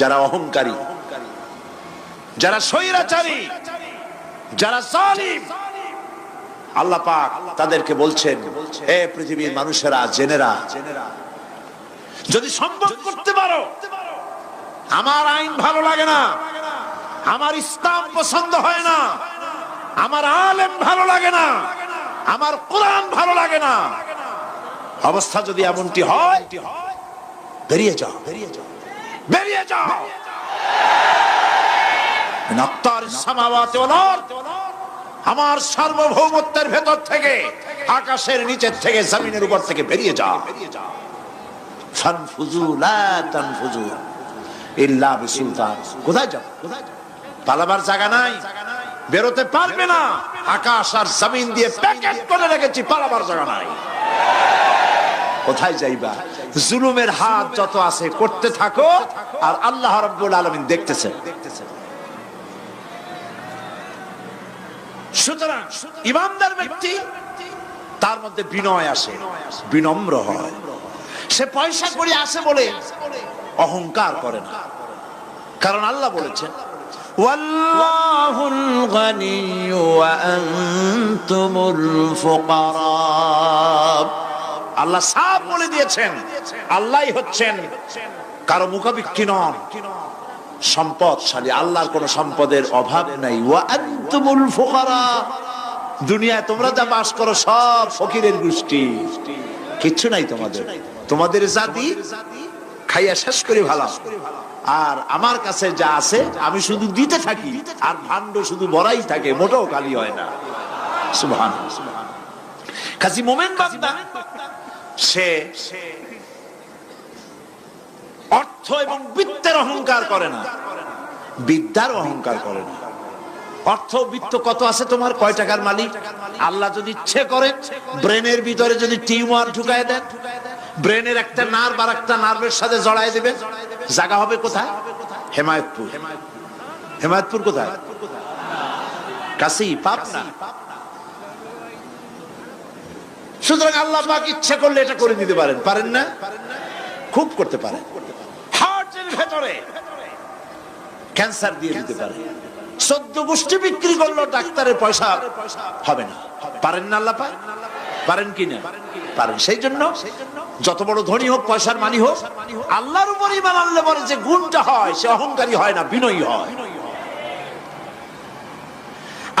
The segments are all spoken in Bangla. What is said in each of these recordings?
যারা অহংকারী, যারা স্বৈরাচারী, যারা জালিম, আল্লাহ পাক তাদেরকে বলছেন, এ পৃথিবীর মানুষেরা, জেনেরা, যদি সম্ভব করতে পারো, আমার আইন ভালো লাগে না, আমার ইসলাম পছন্দ হয় না, আমার আলেম ভালো লাগে না, আমার কোরআন ভালো লাগে না, অবস্থা যদি এমনটি হয়, বেরিয়ে যাও বেরিয়ে যাও। বেরিয়ে যাও। আমার সার্বভৌমত্বের ভেতর থেকে, আকাশের নিচের থেকে, জমিনের উপর থেকে বেরিয়ে যাও। আকাশ আর জমিন দিয়ে প্যাকেট করে রেখেছি, পালাবার জায়গা নাই। কোথায় যাইবা জুলুমের হাত যত আছে করতে থাকো আর আল্লাহ রাব্বুল আলামিন দেখতেছেন সুতরাং ইমানদার ব্যক্তি তার মধ্যে বিনয় আসে বিনম্র হয় সে পয়সা করে আসে বলে অহংকার করে না কারণ আল্লাহ বলেছেন والله الغني وأنتم الفقراء আল্লাহ সাফ বলে দিয়েছেন। আল্লাহই হচ্ছেন কারও মুখাবিক্ষি নন। সম্পদশালী। আল্লাহর কোন সম্পদের অভাব নাই। দুনিয়ায় তোমরা যা বাস করো সব ফকিরের গোষ্ঠী। কিচ্ছু নাই তোমাদের। তোমাদের জাতি খাইয়া শেষ করে ভালো আর আমার কাছে যা আছে, আমি শুধু দিতে থাকি। আর ভাণ্ড শুধু বড়াই থাকে, মোটেও খালি হয় না। সুবহান কাজী মোমেন বান্দা সে অর্থ এবং বৃত্তের অহংকার করে না। বিদ্যার অহংকার করে না। অর্থ বৃত্ত কত আছে তোমার? কয় টাকার মালিক? আল্লাহ যদি ইচ্ছে করে, ব্রেনের ভিতরে যদি টিউমার ঢুকায় দেন, ব্রেনের একটা নার্ভ আর একটা নার্ভের সাথে জড়ায় দেবে। জায়গা হবে কোথায়? হেমায়তপুর। হেমায়তপুর কোথায়? কাছেই পাবনা। সুতরাং আল্লাহ পাক ইচ্ছে করলে এটা করে দিতে পারেন। পারেন না? খুব করতে পারেন। হার্টের ভেতরে ক্যান্সার দিয়ে দিতে পারে। সদ্য গোষ্ঠী বিক্রি করল ডাক্তারের পয়সা হবে না। পারেন না আল্লাহ পাক? পারেন কি না? পারেন। সেই জন্য যত বড় ধনী হোক, পয়সার মানি হোক, আল্লাহর উপর ইমান আনলে পরে যে গুণটা হয়, সে অহংকারী হয় না, বিনয়ী হয়।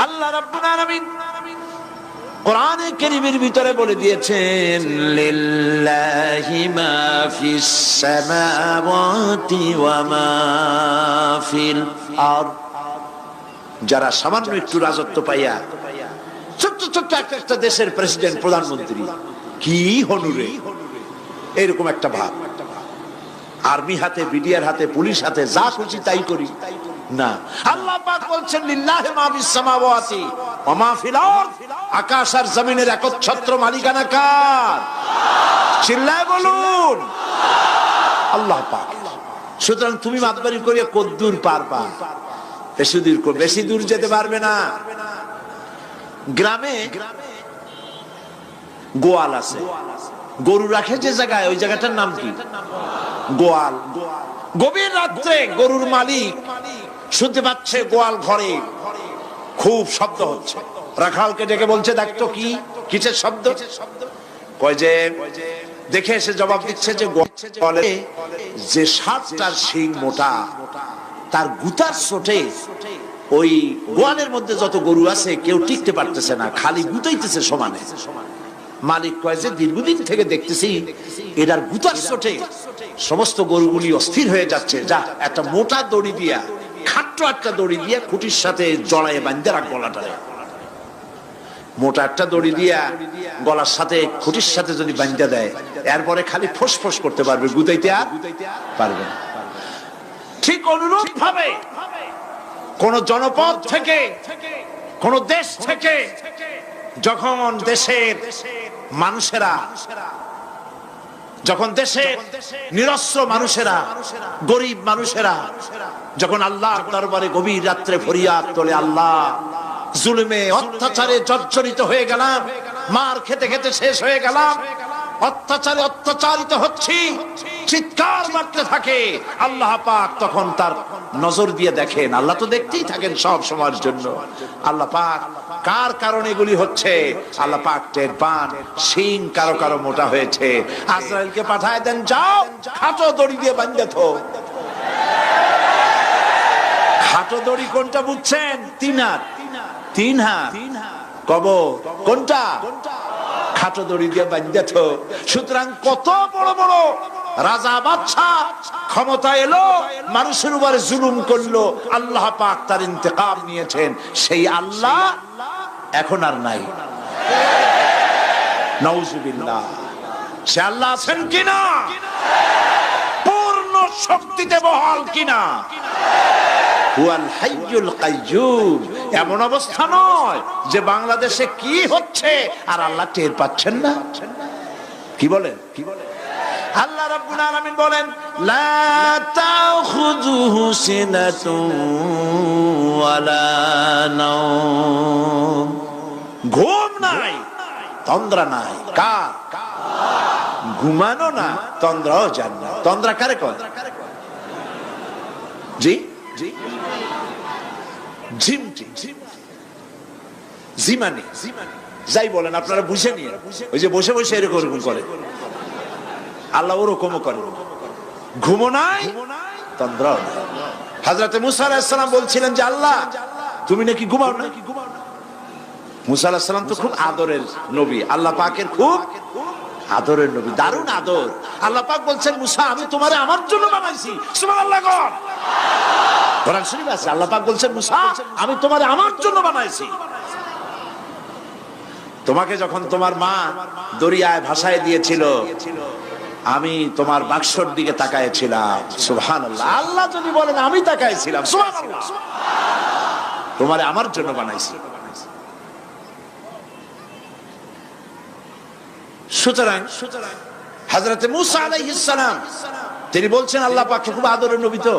আল্লাহ রাব্বুল আলামিন কোরআনে কারীমের ভিতরে বলে দিয়েছেন, লিল্লাহি মা ফিস সামাওয়াতি ওয়া মা ফিল আর যারা সামান্য একটু রাজত্ব পাইয়া, ছোট্ট ছোট্ট একটা একটা দেশের প্রেসিডেন্ট, প্রধানমন্ত্রী, কি হনুরে এরকম একটা ভাব। আর্মি হাতে, বিডিআর হাতে, পুলিশ হাতে, যা খুশি তাই করি। তুমি মাতবারি কদ্দুর পারবা বেশি দূর বেশি দূর যেতে পারবে না। গ্রামে গোয়াল আছে। গরু রাখে যে জায়গায়, ওই জায়গাটার নাম কি? গোয়াল। গভীর রাত্রে গরুর মালিক শুনতে পাচ্ছে গোয়াল ঘরে। খুব শব্দ হচ্ছে। রাখালকে ডেকে বলছে দেখতো কি, কিসের শব্দ? কয় যে, দেখে এসে জবাব দিচ্ছে যে গোয়ালে যে সাতটার শিং মোটা, তার গুতার চোটে ওই গোয়ালের মধ্যে যত গরু আছে, কেউ টিকতে পারতেছে না, খালি গুতাইতেছে সমানে। মালিক কয় যে, দীর্ঘদিন থেকে দেখতেছি, এটার গুতার চোটে সমস্ত গরুগুলি অস্থির হয়ে যাচ্ছে। যা, একটা মোটা দড়ি দিয়া খাট্ট একটা দড়ি দিয়া খুঁটির সাথে জড়ায় বান্ধে রাখ গলাটারে মোটা একটা দড়ি দিয়া গলার সাথে খুঁটির সাথে যদি বান্ধা দেয়, এরপরে খালি ফোস ফোস করতে পারবে, গুতাইতে আর পারবে ঠিক অনুরূপ ভাবে কোন জনপদ থেকে, কোন দেশ থেকে, যখন দেশের মানুষেরা যখন দেশের নিরস্ত্র মানুষেরা, গরিব মানুষেরা, যখন আল্লাহ দরবারে গভীর রাত্রে ভরিয়া তোলে, আল্লাহ জুলুমে অত্যাচারে জর্জরিত হয়ে গেলাম, মার খেতে খেতে শেষ হয়ে গেলাম অত্যাচারে অত্যাচারিত হচ্ছি। চিৎকার মারতে থাকে। আল্লাহ পাক তখন তার নজর দিয়ে দেখেন। আল্লাহ তো দেখতেই থাকেন সব সময়ের জন্য। আল্লাহ পাক কার কারণে এগুলি হচ্ছে? আল্লাহ পাক টের পান। শিং কারও কারও মোটা হয়েছে। আজরাইলকে পাঠায় দেন, যাও, খাটো দড়ি দিয়ে বান্ধে থো। খাটো দড়ি কোনটা বুঝছেন? তিন হাত। তিন হাত। কব কোনটা? খাটো দড়ি দিয়ে বান্ধেছ সুতরাং কত বড় বড় রাজা বাচ্চা ক্ষমতা এলো, মানুষের উপরে জুলুম করল, আল্লাহ পাক তার ইন্তেকাম নিয়েছেন। সেই আল্লাহ এখন আর নাই। নওজুবিল্লাহ সে আল্লাহ আছেন কিনা? পূর্ণ শক্তিতে বহাল কিনা? হুয়াল এমন অবস্থা নয় যে বাংলাদেশে কি হচ্ছে আর আল্লাহ টের পাচ্ছেন না। কি বলেন? কি বলেন বলেন, লা নাই, তন্দ্রা নাই। ঘুমানো না, তন্দ্রাও যান না তন্দ্রা কারে কয়? জি? জি? যাই বলেন, আপনারা বুঝে নিয়ে। ওই যে বসে বসে এরকম করে। আল্লাহ করে। ঘুমো হাজরাতে বলছিলেন যে, আল্লাহ, তুমি নাকি ঘুমাও না? মুসা আলাহিসাল্লাম তো খুব আদরের নবী। আল্লাহ পাকের খুব আদরের নবী। দারুণ আদর। আল্লাহ পাক বলছেন, মুসা, আমি তোমারে আমার জন্য বানাইছি। গণ কোরআন শরীফ আছে আল্লাহ পাক বলছেন মুসা আমি তোমারে আমার জন্য বানাইছি। তোমাকে যখন তোমার মা দরিয়ায় ভাসায় দিয়েছিল আমি তোমার বাক্সর দিকে তাকাইছিলাম সুবহানাল্লাহ। আল্লাহ যদি বলেন আমি তাকাইছিলাম তোমারে আমার জন্য বানাইছি। সুতরাং হাজরতে মুসা আলাইহিস সালাম তিনি বলছেন আল্লাহ পাককে খুব আদরের নবী তো।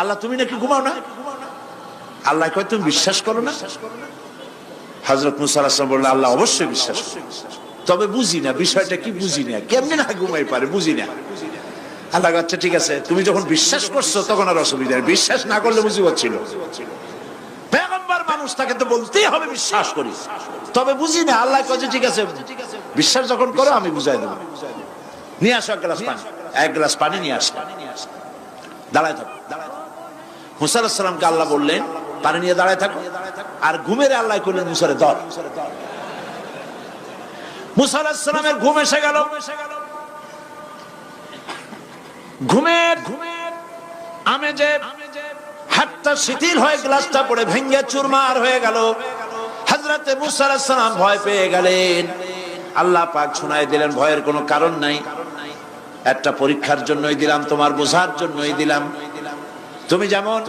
আল্লাহ, তুমি নাকি ঘুমাও না? আল্লাহ কয়, তুমি বিশ্বাস করো না? হজরত মুসা আলাহিসাম বললেন, আল্লাহ অবশ্যই বিশ্বাস তবে বুঝি না, বিষয়টা কি বুঝি না? কেমনি না ঘুমাই পারে, বুঝি না। আল্লাহ আচ্ছা ঠিক আছে, তুমি যখন বিশ্বাস করছ, তখন আর অসুবিধা। বিশ্বাস না করলে বুঝি হচ্ছিল মানুষ, তাকে তো বলতেই হবে বিশ্বাস করি। তবে বুঝি না, আল্লাহ কাছে ঠিক আছে, বিশ্বাস যখন করো, আমি বুঝাই দেবো। নিয়ে আসো এক গ্লাস পানি। এক গ্লাস পানি নিয়ে আসো। দাঁড়ায় থাকো। মুসা আলাহিসাল্লামকে আল্লাহ বললেন, পানি নিয়ে দাঁড়ায় থাকো। আর ঘুমের আল্লাহ করলেন মুসারে আলাহিসাল্লামের ঘুম এসে গেল। ঘুমের ঘুমের আমেজে হাতটা শিথিল হয়ে গ্লাসটা পড়ে ভেঙ্গে চুরমার হয়ে গেল হাজরাতে ভয় পেয়ে গেলেন। আল্লাহ পাক শোনায় দিলেন, ভয়ের কোনো কারণ নাই। একটা পরীক্ষার জন্যই দিলাম, তোমার বোঝার জন্যই দিলাম। তুমি যেমন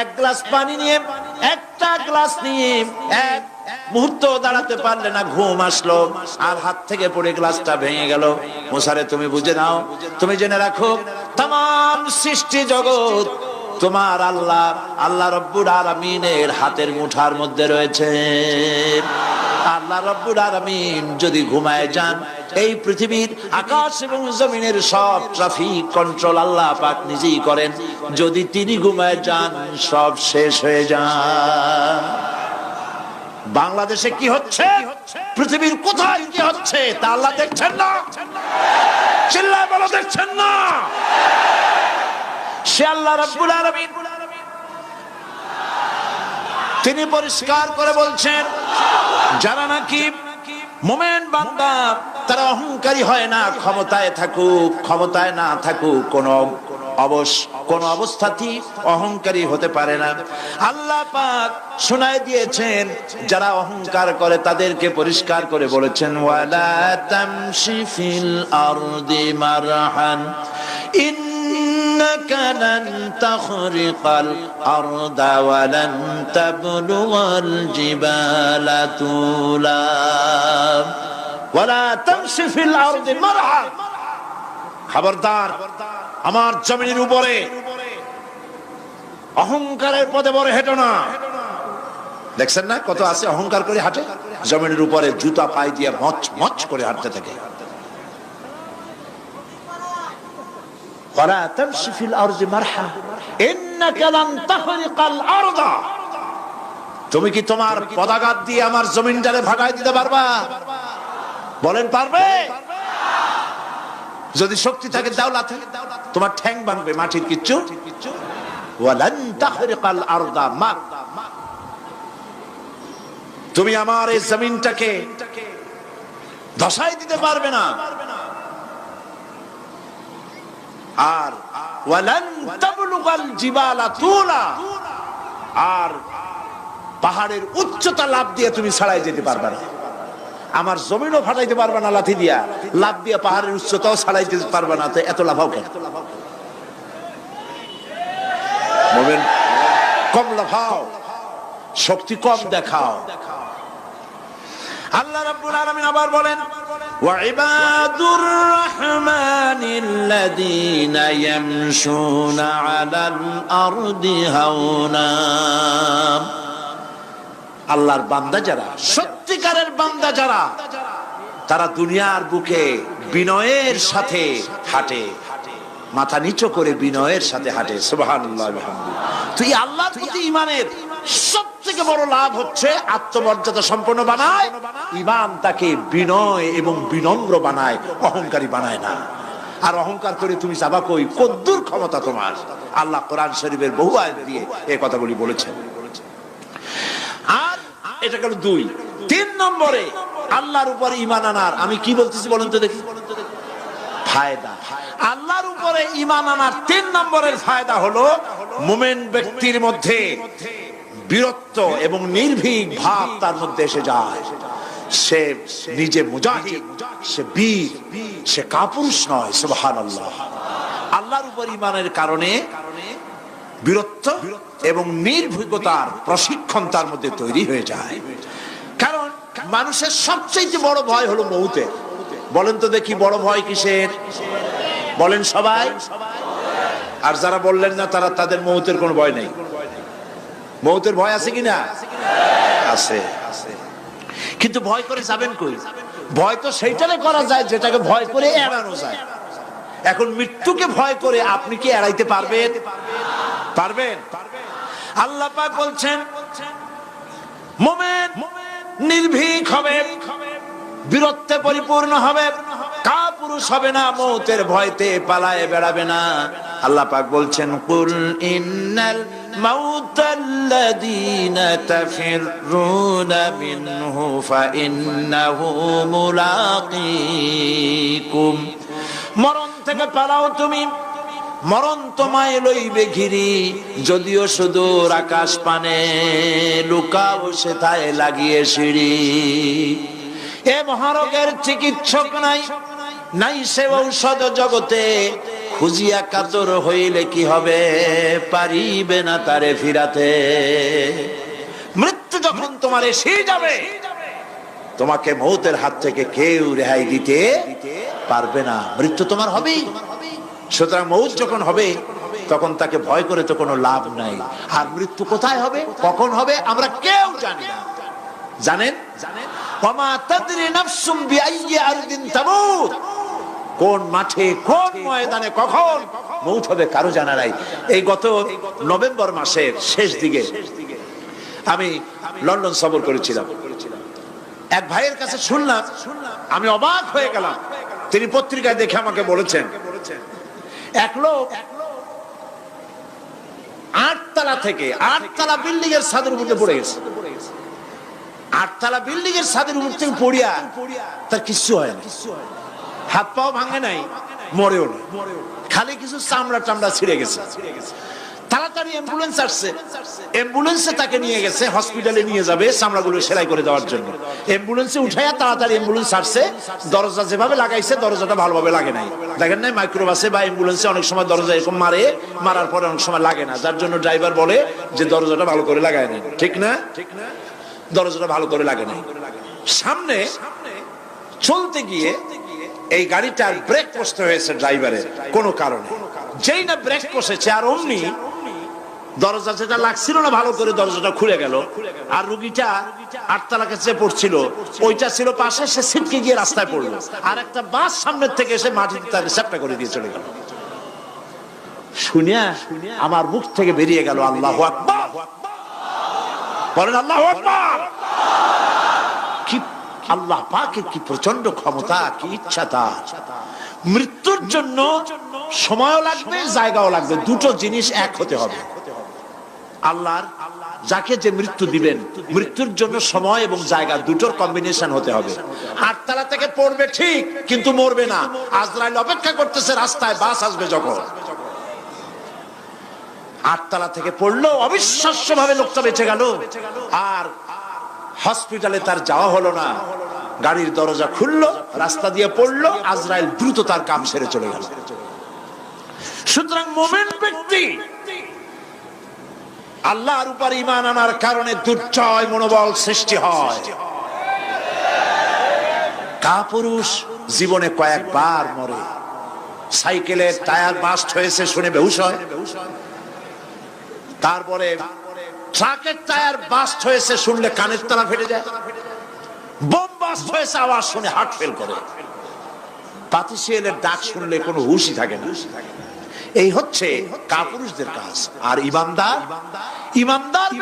এক গ্লাস পানি নিয়ে, একটা গ্লাস নিয়ে এক মুহূর্ত দাঁড়াতে পারলে না ঘুম আসলো, আর হাত থেকে পড়ে গ্লাসটা ভেঙে গেল। মোসারে, তুমি বুঝে নাও, তুমি জেনে রাখো তাম সৃষ্টি জগৎ তোমার আল্লাহ আল্লাহ রব্বুর আলমিনের হাতের মুঠার মধ্যে রয়েছে। আল্লাহ রব্বুর আলমিন যদি ঘুমায় যান, এই পৃথিবীর আকাশ এবং জমিনের সব ট্রাফিক কন্ট্রোল আল্লাহ পাক নিজেই করেন। যদি তিনি ঘুমায় যান, সব শেষ হয়ে যান। বাংলাদেশে কি হচ্ছে? পৃথিবীর কোথায় কি হচ্ছে? তা আল্লাহ দেখছেন না। চিল্লায় বলো, দেখছেন না। সে আল্লাহ রাব্বুল আলামিন তিনি পরিষ্কার করে বলছেন, যারা নাকি মোমেন্ট বান্দা, তারা অহংকারী হয় না, ক্ষমতায় থাকুক, ক্ষমতায় না থাকুক, কোন কোন অবস্থাতেই অহংকারী হতে পারে না। আল্লাহ পাক শোনায় দিয়েছেন, যারা অহংকার করে তাদেরকে পরিষ্কার করে বলেছেন, ওয়ালা তামশি ফিল আরদি মারহান إنك لن تخرق الأرض ولن تبلغ الجبال طولا ولا تمشي في الأرض مرحا খবরদার আমার জমিনের উপরে অহংকারের পদে বড় হেঁটো না দেখছেন না কত আছে অহংকার করে হাঁটে জমিনের উপরে জুতা পায়ে দিয়ে মচ মচ করে হাঁটতে থাকে ولا تمشي في الارض مرحا انك لن تخرق الارض তুমি কি তোমার পদাঘাত দিয়ে আমার জমিনটারে ভাগাই দিতে পারবা বলেন পারবে যদি শক্তি থাকে দাওলাতে তোমার ঠ্যাং ভাঙবে মাটির কিচ্ছু ওয়ালান তাখরিকাল আরদা মা তুমি আমার এই জমিনটাকে ধসাই দিতে পারবে না আর ওয়ালান তাবলুগাল জিবালা তুলা। আর পাহাড়ের উচ্চতা লাভ দিয়ে তুমি ছাড়াই যেতে পারবে না। আমার জমিনও ফাটাইতে পারবে না লাথি দিয়া। লাভ দিয়ে পাহাড়ের উচ্চতাও ছাড়াইতে পারবে না এত কেন? কম লাফাও শক্তি কম দেখাও। আল্লাহ রাব্বুল আলামিন আবার বলেন وعباد الرحمن الذين يمشون على الأرض هونا আল্লাহর বান্দা যারা সত্যিকারের বান্দা যারা তারা দুনিয়ার বুকে বিনয়ের সাথে হাঁটে মাথা নিচু করে বিনয়ের সাথে হাঁটে সুবহানাল্লাহ বিহামদিহি। তুই আল্লাহর প্রতি ইমানের সব থেকে বড় লাভ হচ্ছে আত্মমর্যাদা সম্পন্ন বানায়। ইমান তাকে বিনয় এবং বিনম্র বানায়, অহংকারী বানায় না। আর অহংকার করে তুমি যাবা কই? কদ্দুর ক্ষমতা তোমার। আল্লাহ কোরআন শরীফের বহু আয়াত দিয়ে এই কথাগুলি বলেছেন। আর এটা গেল দুই। তিন নম্বরে, আল্লাহর উপর ইমান আনার। আমি কি বলতেছি বলেন তো দেখি। ফায়দা। আল্লাহর উপরে ইমান আনার তিন নম্বরের ফায়দা হলো, মুমেন ব্যক্তির মধ্যে বীরত্ব এবং নির্ভীক ভাব তার মধ্যে এসে যায়। সে নিজে মুজাহিদ, সে বীর, সে কাপুরুষ নয় সুবহান আল্লাহ আল্লাহর উপর ইমানের কারণে বীরত্ব এবং নির্ভীকতার প্রশিক্ষণ তার মধ্যে তৈরি হয়ে যায়। কারণ মানুষের সবচেয়ে বড় ভয় হলো মৌতের বলেন তো দেখি বড় ভয় কিসের? বলেন সবাই। আর যারা বললেন না, তারা তাদের মৌতের কোনো ভয় নেই। মৌতের ভয় আছে কিনা? আছে কিন্তু ভয় করে যাবেন কই? ভয় তো সেইটারে করা যায় যেটাকে ভয় করে এড়ানো যায়। এখন মৃত্যুকে ভয় করে আপনি কি এড়াইতে পারবেন? পারবেন? আল্লাহ পাক বলছেন, মোমেন নির্ভীক হবে, বীরত্বে পরিপূর্ণ হবে, কা পুরুষ হবে না, মৌতের ভয়তে পালায় বেড়াবে না। আল্লাহ পাক বলছেন, কুল ইন্নাল মাউতাল্লাযীনা তাফিররুনা মিনহু ফাইন্নাহু মুলাকীকুম মরণ থেকে পালাও তুমি। মরণ তোমায় লইবে ঘিরি যদিও সুদূর আকাশ পানে লুকাও সেথায় লাগিয়ে সিঁড়ি। এ মহারোগের চিকিৎসক নাই নাই সে ঔষধ জগতে খুঁজিয়া কাতর হইলে কি হবে? পারিবে না তারে ফিরাতে। মৃত্যু যখন তোমার এসে যাবে, তোমাকে মৌতের হাত থেকে কেউ রেহাই দিতে পারবে না। মৃত্যু তোমার হবেই। সুতরাং মৌত যখন হবে, তখন তাকে ভয় করে তো কোনো লাভ নাই। আর মৃত্যু কোথায় হবে? কখন হবে? আমরা কেউ জানি না। জানেন? ওমা কোন মাঠে কোন ময়দানে কখন? হবে কারও জানা নাই। এই গত নভেম্বর মাসের শেষ দিকে আমি লন্ডন সফর করেছিলাম। এক ভাইয়ের কাছে শুনলাম আমি অবাক হয়ে গেলাম। তিনি পত্রিকায় দেখে আমাকে বলেছেন এক লোক আটতলা থেকে আটতলা বিল্ডিং এর ছাদের উপর পড়ে গেছে। আটতলা বিল্ডিং এর ছাদের উপর থেকে পড়িয়া তার কিছু হয় না। হাত পাও ভাঙে নাই, মরেও না। খালি কিছু চামড়া টামড়া ছিঁড়ে গেছে। তাড়াতাড়ি অ্যাম্বুলেন্স আসছে। অ্যাম্বুলেন্সে তাকে নিয়ে গেছে হসপিটালে নিয়ে যাবে চামড়াগুলো সেলাই করে দেওয়ার জন্য। অ্যাম্বুলেন্সে উঠাইয়া তাড়াতাড়ি অ্যাম্বুলেন্স আসছে। দরজা যেভাবে লাগাইছে, দরজাটা ভালোভাবে লাগে নাই। দেখেন নাই মাইক্রোবাসে বা অ্যাম্বুলেন্সে অনেক সময় দরজা এরকম মারে, মারার পরে অনেক সময় লাগে না। যার জন্য ড্রাইভার বলে যে দরজাটা ভালো করে লাগায় নাই। ঠিক না ঠিক না? দরজাটা ভালো করে লাগে নাই। সামনে চলতে গিয়ে এই গাড়িটার ব্রেক কষতে হয়েছে ড্রাইভারের কোনো কারণে। যেই না ব্রেক কষেছে আর অমনি দরজা যেটা লাগছিল না, ভালো করে দরজাটা খুলে গেল। আর রুগীটা আটতলা কাছে পড়ছিল, ওইটা ছিল পাশে, সে ছিটকে গিয়ে রাস্তায় পড়ল। আর একটা বাস সামনের থেকে এসে মাটিতে তার চ্যাপটা করে দিয়ে চলে গেল। শুনিয়া আমার মুখ থেকে বেরিয়ে গেল আল্লাহ আকবার। বলেন আল্লাহ আকবার। আল্লাহ পাকের কি প্রচণ্ড ক্ষমতা, কি ইচ্ছা তার। মৃত্যুর জন্য সময়ও লাগবে, জায়গাও লাগবে। দুটো জিনিস এক হতে হবে। আল্লাহর যাকে যে মৃত্যু দিবেন, মৃত্যুর জন্য সময় এবং জায়গা দুটোর কম্বিনেশন হতে হবে। আটতলা থেকে পড়বে ঠিক, কিন্তু মরবে না। আজরাইল অপেক্ষা করতেছে, রাস্তায় বাস আসবে যখন। আটতলা থেকে পড়ল অবিশ্বাস্য ভাবে লোকটা বেঁচে গেল। আর হসপিটালে তার যাওয়া হলো না। গাড়ির দরজা খুললো, রাস্তা দিয়ে পড়ল, আজরাইল দ্রুত তার কাম সেরে চলে গেল। সুতরাং মোমেন্ট ব্যক্তি আল্লাহর উপর ইমান আনার কারণে দুর্জয় মনোবল সৃষ্টি হয়। কাপুরুষ জীবনে কয়েকবার মরে। সাইকেলের টায়ার বাস্ট হয়েছে, শুনে বেহুশ হয়। তারপরে ট্রাকের টায়ার বাস্ট হয়েছে, শুনলে কানের তালা ফেটে যায়। বোম বাস্ট হয়েছে, আওয়াজ শুনে হার্ট ফেল করে। পাতিশিয়ালের ডাক শুনলে কোনো থাকে না। এই হচ্ছে কাপুরুষদের কাজ। আর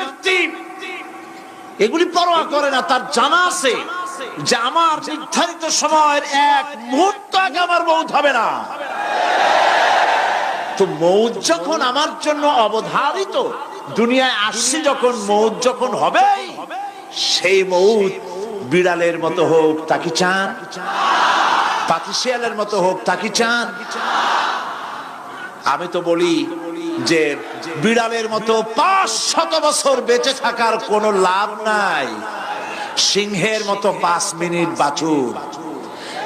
ব্যক্তি, এগুলি পরোয়া করে না, তার জানা আছে যে আমার নির্ধারিত সময়ের এক মুহূর্ত আগে আমার হবে না। তো মৌত যখন আমার জন্য অবধারিত দুনিয়ায় আসছি যখন, মৌত যখন হবে সেই মৌত বিড়ালের মতো হোক, তাকে চান। পাতিশিয়ালের মতো হোক, তাকে চান। আমি তো বলি যে, বিড়ালের মতো পাঁচ শত বছর বেঁচে থাকার কোনো লাভ নাই। সিংহের মতো পাঁচ মিনিট বাঁচুন।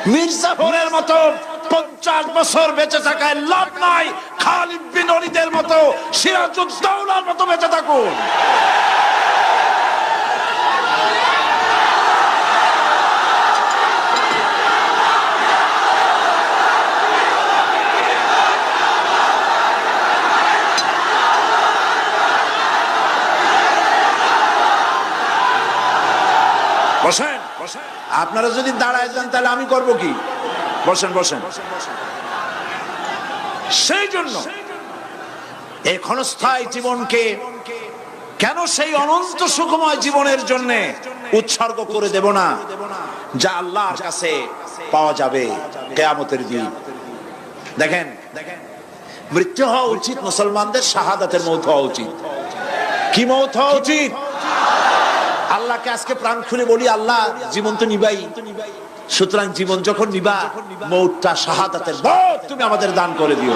মির্জাফরের মতো পঞ্চাশ বছর বেঁচে থাকায় লাভ নাই। খালিদ বিন ওয়ালিদের মতো সিরাজুদ্দৌলার মতো বেঁচে থাকুন। বসেন। আপনারা যদি দাঁড়ায় যান তাহলে আমি করব কি? বসেন বসেন। সেই জন্য এই ক্ষণস্থায়ী জীবনকে কেন সেই অনন্ত সুখময় জীবনের জন্য উৎসর্গ করে দেব না, যা আল্লাহর কাছে পাওয়া যাবে কেয়ামতের দিন। দেখেন, মৃত্যু হওয়া উচিত মুসলমানদের, শাহাদাতের মৌত হওয়া উচিত। কি মৌত হওয়া উচিত? আল্লাহকে আজকে প্রাণ খুলে বলি, আল্লাহ জীবন তো নিবাই। সুতরাং জীবন যখন নিবা, মৌতটা শাহাদাতের মৌত তুমি আমাদের দান করে দিও।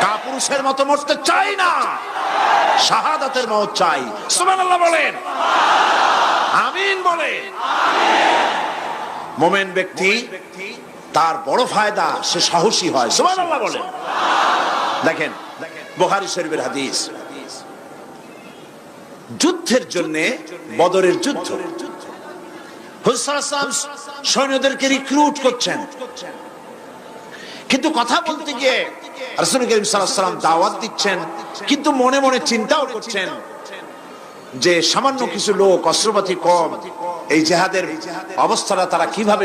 কাপুরুষের মতো মরতে চাই না। শাহাদাতের মৌত চাই। সুবহানাল্লাহ বলেন। আমিন বলে মোমেন ব্যক্তি, তার বড় ফায়দা, সে সাহসী হয়। সুবহানাল্লাহ বলেন। দেখেন, বুখারী শরীফের হাদিস। যুদ্ধের জন্য বদরের যুদ্ধ। সৈন্যদেরকে রিক্রুট করছেন। কিন্তু কথা বলতে গিয়ে রসুল করিম সাল্লাম দাওয়াত দিচ্ছেন, কিন্তু মনে মনে চিন্তাও করছেন যে সামান্য কিছু লোক, অস্ত্রপাতি কম, এই জেহাদের অবস্থাটা তারা কীভাবে